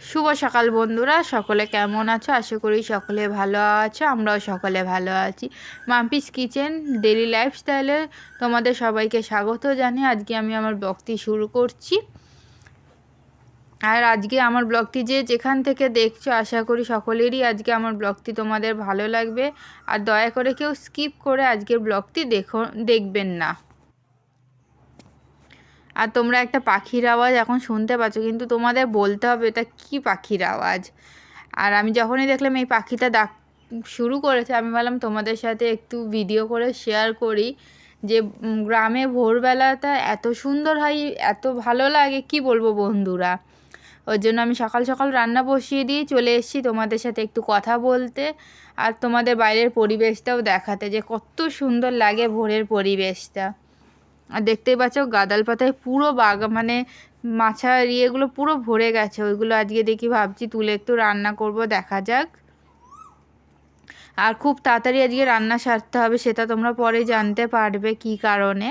শুভ সকাল বন্ধুরা, সকলে কেমন আছো? আশা করি সকলে ভালো আছো, আমরাও সকলে ভালো আছি। মাম্পিস কিচেন ডেলি লাইফস্টাইলে তোমাদের সবাইকে স্বাগত জানি আজকে আমি আমার ব্লগটি শুরু করছি। আর আজকে আমার ব্লগটি যে যেখান থেকে দেখছ, আশা করি সকলেরই আজকে আমার ব্লগটি তোমাদের ভালো লাগবে। আর দয়া করে কেউ স্কিপ করে আজকের ব্লগটি দেখো, দেখবেন না। আর তোমরা একটা পাখির আওয়াজ এখন শুনতে পাচ্ছ, কিন্তু তোমাদের বলতে হবে এটা কি পাখির আওয়াজ। আর আমি যখনই দেখলাম এই পাখিটা ডাক শুরু করেছে, আমি ভাবলাম তোমাদের সাথে একটু ভিডিও করে শেয়ার করি যে গ্রামে ভোরবেলাটা এত সুন্দর হয়, এত ভালো লাগে, কি বলব বন্ধুরা? ওই জন্য আমি সকাল সকাল রান্না বসিয়ে দিয়ে চলে এসেছি তোমাদের সাথে একটু কথা বলতে আর তোমাদের বাইরের পরিবেশটাও দেখাতে যে কত সুন্দর লাগে ভোরের পরিবেশটা। আর দেখতেই পাচ্ছ গাদাল পাতায় পুরো বাগা মানে মাছার ইয়েগুলো পুরো ভরে গেছে। ওইগুলো আজকে দেখি ভাবছি তুলে একটু রান্না করব, দেখা যাক। আর খুব তাড়াতাড়ি আজকে রান্না সারতে হবে, সেটা তোমরা পরে জানতে পারবে কি কারণে।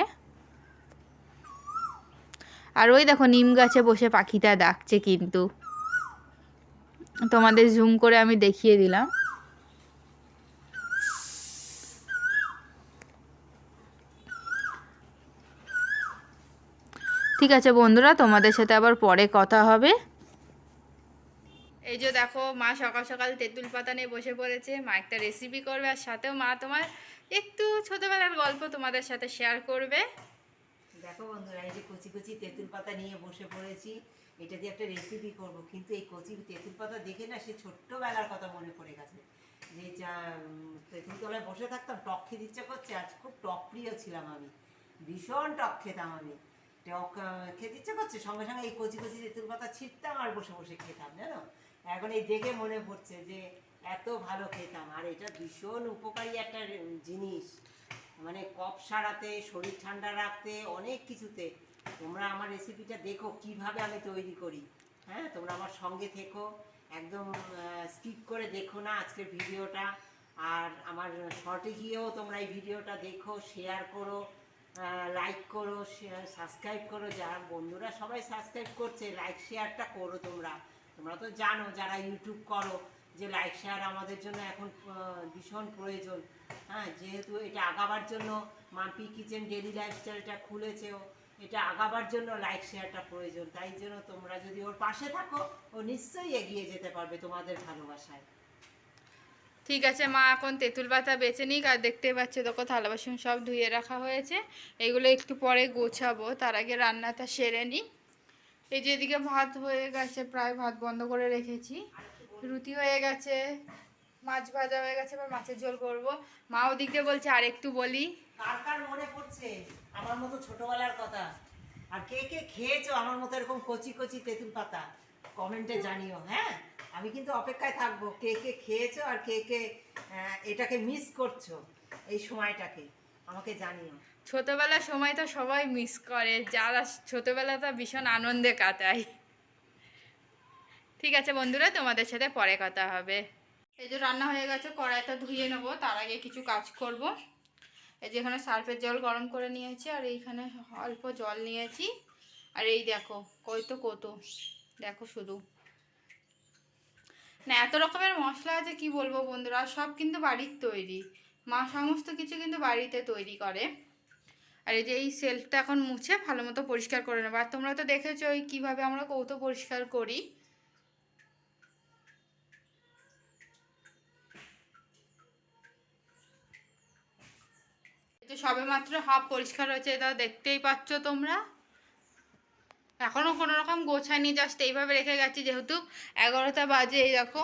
আর ওই দেখো নিম গাছে বসে পাখিটা ডাকছে কিন্তু। তোমাদের জুম করে আমি দেখিয়ে দিলাম। ঠিক আছে বন্ধুরা তোমাদের সাথে আবার পরে কথা হবে। এই যে দেখো মা সকাল সকাল তেঁতুল পাতা নিয়ে বসে পড়েছে। মা একটা রেসিপি করবে আর সাথেও মা তোমার একটু ছোটবেলার গল্প তোমাদের সাথে শেয়ার করবে। দেখো বন্ধুরা এই যে কচি কচি তেঁতুল পাতা নিয়ে বসে পড়েছি এটা দিয়ে একটা রেসিপি করব। কিন্তু এই কচি তেঁতুল পাতা দেখে না সে ছোট্টবেলার কথা মনে পড়ে গেছে। যে যা উম, তেঁতুল তলায় বসে থাকতাম টক খেতে ইচ্ছে করছে আজ খুব টক প্রিয় ছিলাম আমি। ভীষণ টক খেতাম আমি। টক খেতে ইচ্ছে করছে, সঙ্গে সঙ্গে এই কচি কচি পাতা ছিটতাম আর বসে বসে খেতাম, জানো? এখন এই দেখে মনে পড়ছে যে এত ভালো খেতাম, আর এটা ভীষণ উপকারী একটা জিনিস। মানে সারাতে, শরীর ঠান্ডা রাখতে, অনেক কিছুতে। তোমরা আমার রেসিপিটা দেখো, কীভাবে আমি তৈরি করি। হ্যাঁ তোমরা আমার সঙ্গে থেকো, একদম স্কিপ করে দেখো না আজকের ভিডিওটা আর আমার শর্টে গিয়েও তোমরা এই ভিডিওটা দেখো শেয়ার করো। লাইক করো সাবস্ক্রাইব করো। যারা বন্ধুরা সবাই সাবস্ক্রাইব করছে লাইক শেয়ারটা করো তোমরা। তোমরা তো জানো, যারা ইউটিউব করো, যে লাইক শেয়ার আমাদের জন্য এখন ভীষণ প্রয়োজন। হ্যাঁ যেহেতু এটা আগাবার জন্য মাম্পি কিচেন ডেলি লাইফস্টাইলটা খুলেছেও, এটা আগাবার জন্য লাইক শেয়ারটা প্রয়োজন। তাই জন্য তোমরা যদি ওর পাশে থাকো, ও নিশ্চয়ই এগিয়ে যেতে পারবে তোমাদের ভালোবাসায়। ঠিক আছে, মা এখন তেঁতুল পাতা বেছে নিক আর দেখতে পাচ্ছে, দেখো থালা বাসন সব ধুয়ে রাখা হয়েছে। এগুলো একটু পরে গোছাবো, তার আগে রান্নাটা সেরে নিই। এই যে এদিকে ভাত হয়ে গেছে, প্রায় ভাত বন্ধ করে রেখেছি। রুটি হয়ে গেছে, মাছ ভাজা হয়ে গেছে, এবার মাছের ঝোল করব। মা ওদিক দিয়ে বলছে, আর একটু বলি। মনে পড়ছে? আমার মতো ছোটবেলার কথা। আর কে কে খেয়েছো আমার মতো এরকম কচি কচি তেঁতুল পাতা? কমেন্টে জানিও হ্যাঁ? আমি কিন্তু অপেক্ষায় থাকব, কে কে খেয়েছো আর কে কে এটাকে মিস করছ এই সময়টাকে, আমাকে জানিও। ছোটোবেলার সময় তো সবাই মিস করে, যারা ছোটোবেলাটা ভীষণ আনন্দে কাটায়। ঠিক আছে বন্ধুরা, তোমাদের সাথে পরে কথা হবে। এই যে রান্না হয়ে গেছে, কড়াইটা ধুয়ে নেব, তার আগে কিছু কাজ করব। এই যে এখানে সার্ফের জল গরম করে নিয়েছি, আর এইখানে অল্প জল নিয়েছি। আর এই দেখো, কই তো কত দেখো শুধু। না, এত রকমের মশলা আছে, কি বলব বন্ধুরা? সব কিন্তু বাড়ির তৈরি। মা সমস্ত কিছু কিন্তু বাড়িতে তৈরি করে। আর এই যে এই সেলফটা এখন মুছে ভালো মতো পরিষ্কার করে নেব। আর তোমরা তো দেখেছ ওই কীভাবে আমরা কৌতো পরিষ্কার করি। সবে মাত্র হাফ পরিষ্কার হয়েছে, এটা দেখতেই পাচ্ছ তোমরা? এখনও কোনো রকম গোছায়নি জাস্ট এইভাবে রেখে গেছি যেহেতু এগারোটা বাজে, এই দেখো।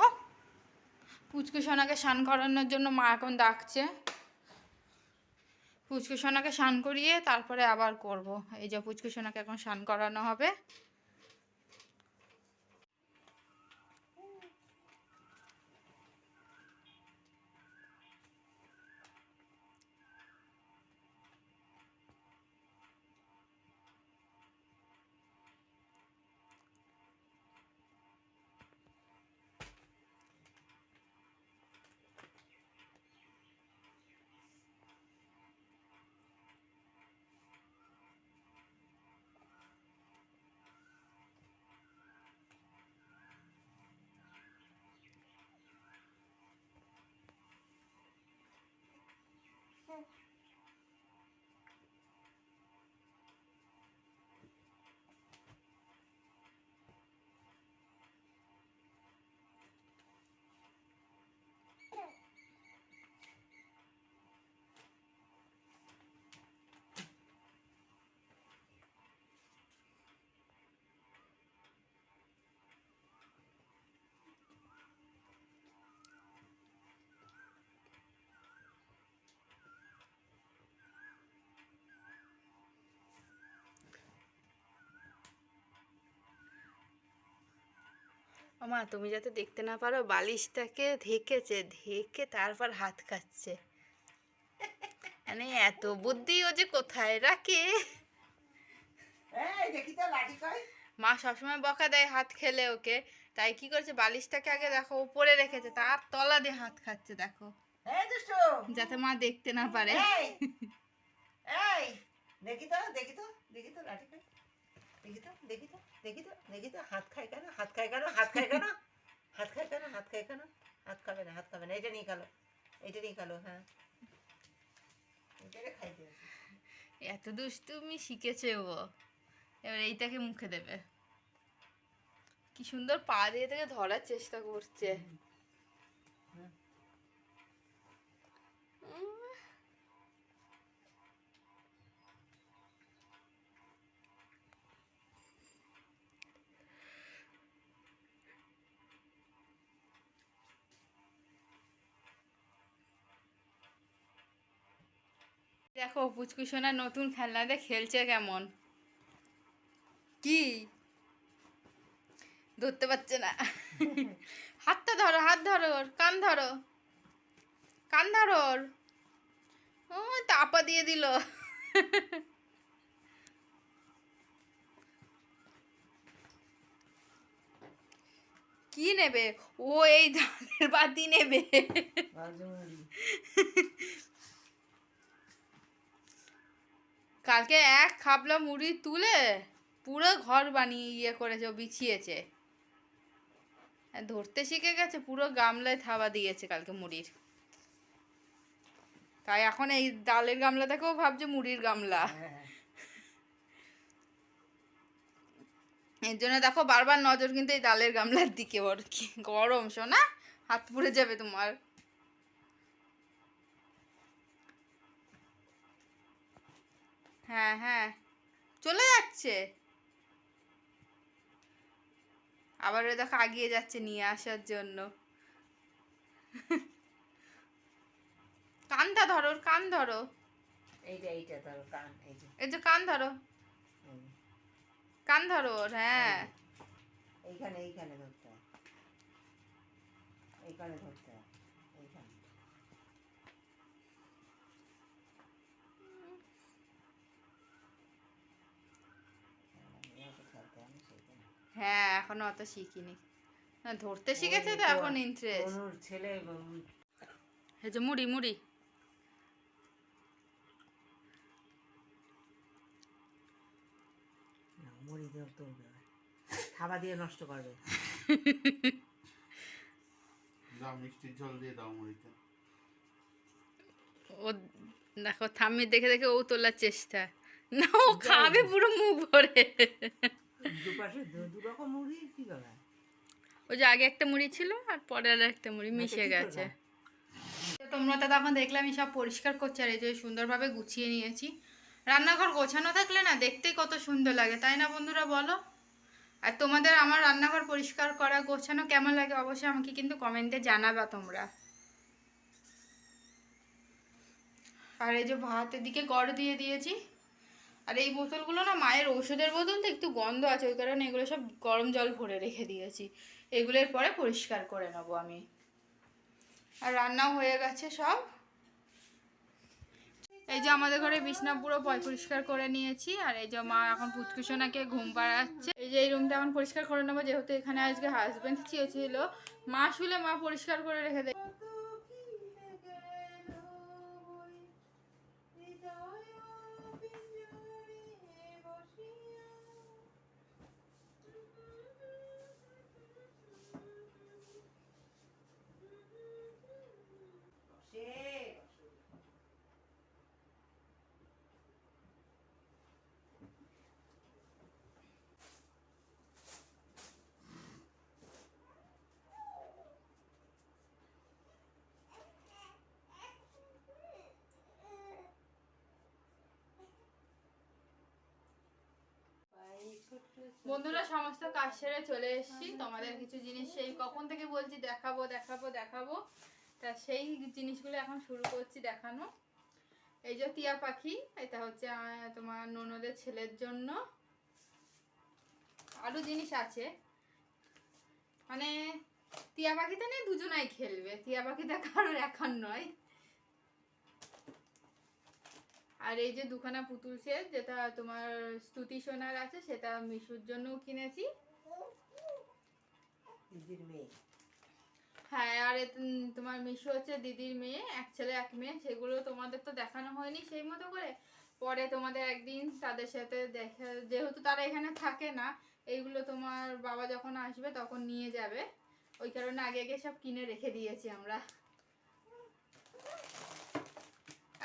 পুচকু সোনাকে স্নান করানোর জন্য মা এখন ডাকছে। পুচকু সোনাকে স্নান করিয়ে তারপরে আবার করব। এই যে পুচকু সোনাকে এখন স্নান করানো হবে। Okay. মা তুমি যাতে দেখতে না পারো বালিশটাকে ঢেকেছে ঢেকে তারপর হাত খাচ্ছে মানে এত বুদ্ধি ও যে কোথায়? রাখে। মা সবসময় বকা দেয় হাত খেলে ওকে। তাই কি করেছে? বালিশটাকে আগে দেখো উপরে রেখেছে তার তলা দিয়ে হাত খাচ্ছে দেখো। যাতে মা দেখতে না পারে। দেখি তো দেখি তো দেখি তো দেখি তো দেখি তো দেখি তো দেখি তো হাত খায় কেন হাত খায় কেন হাত খায় কেন হাত খায় কেন হাত খায় কেন হাত খাবে না হাত খাবে না এটা নিয়ে এটা নিয়ে হ্যাঁ। এত দুষ্টুমি শিখেছে ও। এবার এইটাকে মুখে দেবে। কি সুন্দর পা দিয়ে থেকে ধরার চেষ্টা করছে। দেখো, পুচকু সোনা নতুন খেলনাতে খেলছে কেমন? কি? ধরতে পারছে না। হাতটা ধরো, হাত ধরো কান ধরো। কান ধরো। ও, তাপা দিয়ে দিল। কি নেবে? ও এই ধানের বাতি নেবে। কালকে এক খাবলা মুড়ি তুলে পুরো ঘর বানিয়ে ইয়ে করেছে বিছিয়েছে। ধরতে শিখে গেছে, পুরো গামলায় থাবা দিয়েছে কালকে মুড়ির। তাই এখন এই ডালের গামলাটাকেও ভাবছে মুড়ির গামলা। হ্যাঁ এর জন্য দেখো বারবার নজর কিন্তু এই ডালের গামলার দিকে ওর কি গরম শোনা হাত পুড়ে যাবে তোমার। হ্যাঁ হ্যাঁ। চলে যাচ্ছে। আবার ওই দেখো আগিয়ে যাচ্ছে নিয়ে আসার জন্য। কানটা ধরো কান ধরো। এইটা এইটা ধরো কান এই যে। কান ধরো। কান ধরো ওর হ্যাঁ। এইখানে এইখানে ধরতে এইখানে ধরতে হয় এইখানে এইভাবে খেলতে হয় না সেইখানে। হ্যাঁ এখনও অত শিখিনি। না ধরতে শিখেছে তো এখন ইন্টারেস্ট ছেলে এই যে মুড়ি মুড়ি। মুড়ি দিয়ে তুলবে থাবা দিয়ে নষ্ট করবে। দাও মিষ্টির ঝোল দিয়ে দাও মুড়িতে ও দেখো থাম্মি দেখে দেখে ও তোলার চেষ্টা। না ও খাবে পুরো মুখ ভরে। দুপাশে মুড়ি কি ওই যে আগে একটা মুড়ি ছিল আর পরে আর একটা মুড়ি মিশে গেছে। তো তোমরা তো তখন দেখলাম সব পরিষ্কার করছে আর এই যে সুন্দরভাবে গুছিয়ে নিয়েছি। রান্নাঘর গোছানো থাকলে না দেখতেই কত সুন্দর লাগে তাই না বন্ধুরা বলো? আর তোমাদের আমার রান্নাঘর পরিষ্কার করা গোছানো কেমন লাগে অবশ্যই আমাকে কিন্তু কমেন্টে জানাবা তোমরা। আর এই যে ভাতের দিকে গড় দিয়ে দিয়েছি। আর এই বোতলগুলো না মায়ের ওষুধের বোতল তো একটু গন্ধ আছে, ওই কারণে এগুলো সব গরম জল ভরে রেখে দিয়েছি। এগুলোর পরে পরিষ্কার করে নেব আমি। আর রান্নাও হয়ে গেছে সব। এই যে আমাদের ঘরে বিছনা পুরো পরিষ্কার করে নিয়েছি, আর এই যে মা এখন পুচকুসোনাকে ঘুম পাড়াচ্ছে। এই যে এই রুমটা এখন পরিষ্কার করে নেব, যেহেতু এখানে আজকে হাজবেন্ড চেয়েছিল মা শুলে মা পরিষ্কার করে রেখে দেয়। বন্ধুরা, সমস্ত কাজ সেরে চলে এসেছি। তোমাদের কিছু জিনিস সেই কখন থেকে বলছি, দেখাবো দেখাবো দেখাবো। তা সেই জিনিসগুলো এখন শুরু করছি দেখানো। এই যে টিয়া পাখি, এটা হচ্ছে তোমার ননদের ছেলের জন্য। আরও জিনিস আছে। মানে টিয়া পাখিতে নিয়ে দুজনাই খেলবে। টিয়া পাখিটা কারোর একার নয়। আর এই যে দুখানা পুতুল সেট যেটা তোমার স্তুতি সোনার আছে সেটা মিশুর জন্যও কিনেছি। দিদির মেয়ে। হ্যাঁ আর তোমার মিশু হচ্ছে দিদির মেয়ে এক ছেলে এক মেয়ে সেগুলো তোমাদের তো দেখানো হয়নি সেই মতো করে। পরে তোমাদের একদিন তাদের সাথে দেখা যেহেতু তারা এখানে থাকে না এইগুলো তোমার বাবা যখন আসবে তখন নিয়ে যাবে। ওই কারণে আগে আগে সব কিনে রেখে দিয়েছি আমরা।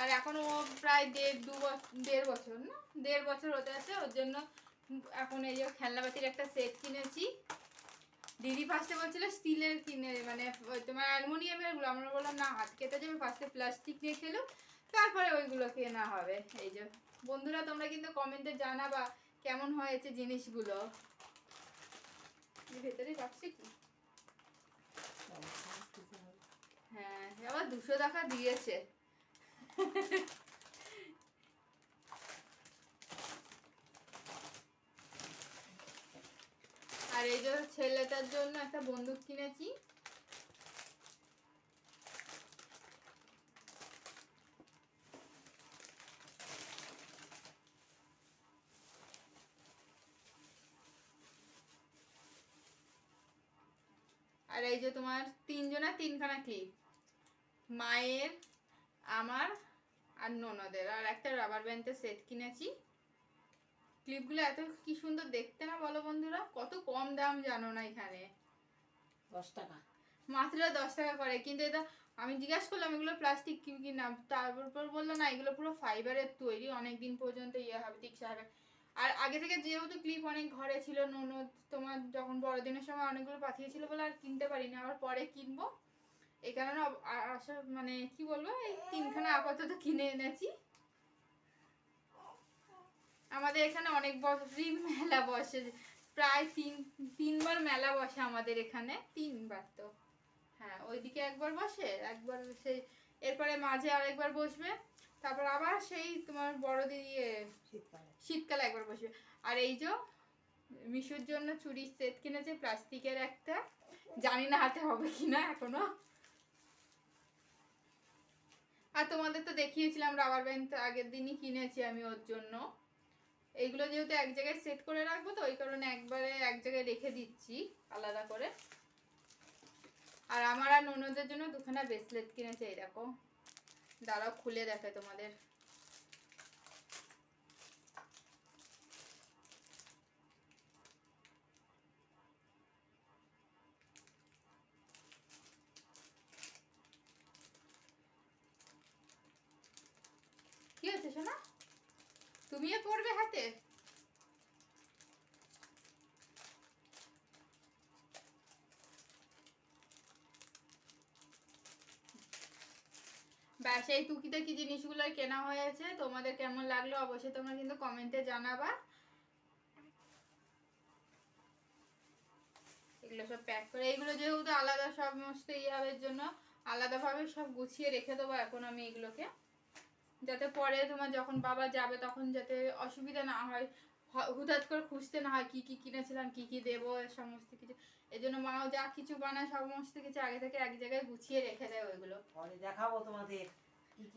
আর এখন ও প্রায় দেড়, দু বছর দেড় বছর, না? দেড় বছর হতে আছে, ওর জন্য এখন এই যে খেলনাপাতির একটা সেট কিনেছি। দিদি ফার্স্টে বলছিল স্টিলের কিনে মানে তোমার অ্যালুমিনিয়ামেরগুলো। আমরা বললাম, না, হাত কেটে যাবে ফার্স্টে প্লাস্টিক দিয়ে খেলো, তারপরে ওইগুলো কেনা হবে। এই যে, বন্ধুরা, তোমরা কিন্তু কমেন্টে জানাবা কেমন হয়েছে জিনিসগুলো। ভেতরে রাখছে কি? হ্যাঁ আবার দুশো টাকা দিয়েছে। আর এই যে ছেলেটার জন্য একটা বন্দুক কিনেছি। আর এই যে তোমার তিনজনের তিনখানা ক্লিপ মায়ের, আমার আর ননদের। আর একটা রাবার ব্যান্ডের সেট কিনেছি। ক্লিপগুলো এত কি সুন্দর দেখতে না বলো বন্ধুরা? কত কম দাম জানো না এখানে? দশ টাকা। মাত্র দশ টাকা করে। কিন্তু এটা আমি জিজ্ঞাসা করলাম এগুলো প্লাস্টিক কি কি না তারপর বলল না এগুলো পুরো ফাইবারের তৈরি। অনেক দিন পর্যন্ত ইয়ে হবে টিকসা হবে। আর আগে থেকে যেহেতু ক্লিপ অনেক ঘরে ছিল ননদ তোমার যখন বড়দিনের সময় অনেকগুলো পাঠিয়েছিল বলে আর কিনতে পারিনি। আবার পরে কিনবো। এই কারণে মানে কি বলব এই তিনখানা আপাতত কিনে এনেছি। আমাদের এখানে অনেক বছরই মেলা বসে প্রায় তিন তিনবার মেলা বসে আমাদের এখানে তিনবার তো। হ্যাঁ ওইদিকে একবার বসে একবার সেই এরপরে মাঝে আরেকবার বসবে তারপর আবার সেই তোমার বড় শীতকালে। শীতকালে একবার বসবে। আর এই যে মিশুর জন্য চুরির সেট কিনেছে প্লাস্টিকের একটা জানি না হাতে হবে কিনা এখনও। আর তোমাদের তো দেখিয়েছিলাম রাবার ব্যান্ড আগের দিনই কিনেছি আমি ওর জন্য। এইগুলো যেহেতু এক জায়গায় সেট করে রাখব তো ওই কারণে একবারে এক জায়গায় রেখে দিচ্ছি আলাদা করে। আর আমার আর ননদের জন্য দুখানা ব্রেসলেট কিনেছে এরকম দাঁড়াও, খুলে দেখে তোমাদের। কি তুমিও পড়বে হাতে? ব্যাস এই টুকিতে কি জিনিসগুলো কেনা হয়েছে? তোমাদের কেমন লাগল অবশ্যই তোমরা কিন্তু কমেন্টে জানাবা। এগুলো সব প্যাক করে এইগুলো যেহেতু আলাদা সমস্ত ইয়াবের জন্য, আলাদাভাবে সব গুছিয়ে রেখে দেবো, এখন আমি এগুলোকে যাতে পরে তোমার যখন বাবা যাবে তখন যাতে অসুবিধা না হয় হ- হুটহাট করে খুঁজতে না হয় কি কি কিনেছিলাম কি কি দেবো সমস্ত কিছু। এই জন্য মাও যা কিছু বানায় সমস্ত কিছু আগে থেকে এক জায়গায় গুছিয়ে রেখে দেয় ওইগুলো। দেখাবো তোমাদের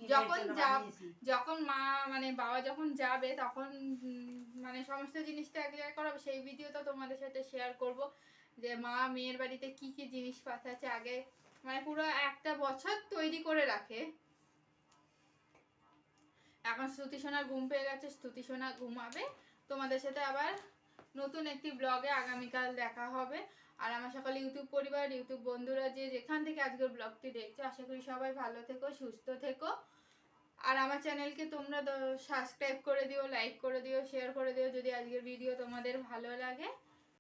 যখন বানিয়েছি। যখন মা মানে বাবা যখন যাবে তখন মানে সমস্ত জিনিসটা এক জায়গায় করাবো সেই ভিডিওটা তোমাদের সাথে শেয়ার করব। যে মা মেয়ের বাড়িতে কি কি জিনিস পাঠাচ্ছে আগে মানে পুরো একটা বছর তৈরি করে রাখে। এখন শ্রুতি সোনার ঘুম পেয়ে গেছে, শ্রুতি সোনা ঘুমাবে। তোমাদের সাথে আবার নতুন একটি ব্লগে আগামীকাল দেখা হবে। আর আমার সকল ইউটিউব পরিবার, ইউটিউব বন্ধুরা যে যেখান থেকে আজকের ব্লগটি দেখছ, আশা করি সবাই ভালো থেকো, সুস্থ থেকো। আর আমার চ্যানেলকে তোমরা সাবস্ক্রাইব করে দিও লাইক করে দিও শেয়ার করে দিও, যদি আজকের ভিডিও তোমাদের ভালো লাগে।